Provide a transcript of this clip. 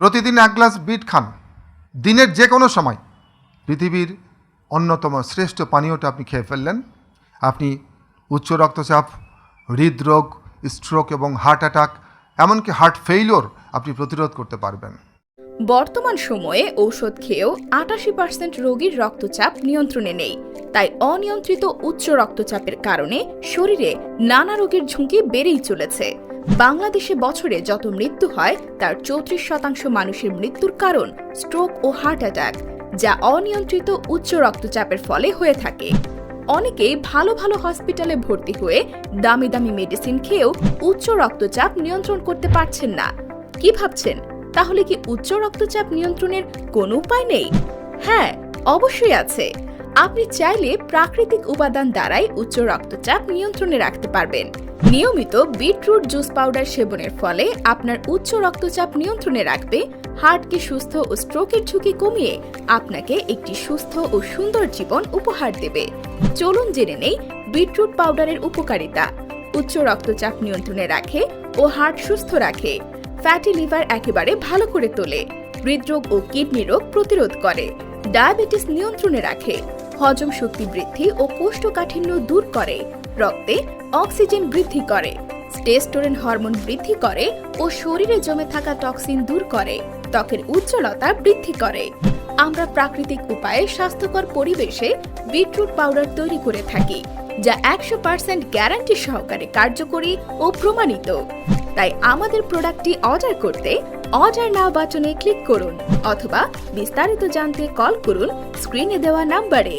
প্রতিদিন এক glass bit খান। দিনের যে কোনো সময়। পৃথিবীর অন্যতম শ্রেষ্ঠ পানীয়টা আপনি খেয়ে ফেললেন। আপনি উচ্চ রক্তচাপ, হৃদরোগ স্ট্রোক এবং হার্ট অ্যাটাক এমনকি হার্ট ফেইলিওর আপনি প্রতিরোধ করতে পারবেন। বর্তমান সময়ে ঔষধ খেয়েও আটাশি পার্সেন্ট রোগীর রক্তচাপ নিয়ন্ত্রণে নেই। তাই অনিয়ন্ত্রিত উচ্চ রক্তচাপের কারণে শরীরে নানা রোগের ঝুঁকি বেড়েই চলেছে। বাংলাদেশে বছরে যত মৃত্যু হয়, তার চৌত্রিশ শতাংশ মানুষের মৃত্যুর কারণ স্ট্রোক ও হার্ট অ্যাটাক যা অনিয়ন্ত্রিত উচ্চ রক্তচাপের ফলে হয়ে থাকে। অনেকেই ভালো ভালো হসপিটালে ভর্তি হয়ে দামি দামি মেডিসিন খেয়েও উচ্চ রক্তচাপ নিয়ন্ত্রণ করতে পারছেন না। কি ভাবছেন? তাহলে কি উচ্চ রক্তচাপ নিয়ন্ত্রণের কোনো উপায় নেই? হ্যাঁ অবশ্যই আছে। আপনি চাইলে প্রাকৃতিক উপাদান দ্বারাই উচ্চ রক্তচাপ নিয়ন্ত্রণে রাখতে পারবেন। নিয়মিত বিটরুট জুস পাউডার সেবনের ফলে আপনার উচ্চ রক্তচাপ নিয়ন্ত্রণে রাখবে, হার্টকে সুস্থ ও স্ট্রোকের ঝুঁকি কমিয়ে আপনাকে একটি সুস্থ ও সুন্দর জীবন উপহার দেবে। চলুন জেনে নেই বিটরুট পাউডারের উপকারিতা। উচ্চ রক্তচাপ নিয়ন্ত্রণে রাখে ও হার্ট সুস্থ রাখে। ফ্যাটি লিভার একেবারে ভালো করে তোলে। হৃদরোগ ও কিডনি রোগ প্রতিরোধ করে। ডায়াবেটিস নিয়ন্ত্রণে রাখে। হজম শক্তি বৃদ্ধি ও কোষ্ঠকাঠিন্য দূর করে। রক্তে অক্সিজেন বৃদ্ধি করে। টেস্টোরেন হরমোন বৃদ্ধি করে ও শরীরে জমে থাকা টক্সিন দূর করে। ত্বকের উজ্জ্বলতা বৃদ্ধি করে। আমরা প্রাকৃতিক উপায়ে স্বাস্থ্যকর পরিবেশে বিটরুট পাউডার তৈরি করে থাকি, যা একশো পার্সেন্ট গ্যারান্টি সহকারে কার্যকরী ও প্রমাণিত। তাই আমাদের প্রোডাক্টটি অর্ডার করতে অর্ডার নাও বাটনে ক্লিক করুন অথবা বিস্তারিত জানতে কল করুন স্ক্রিনে দেওয়া নাম্বারে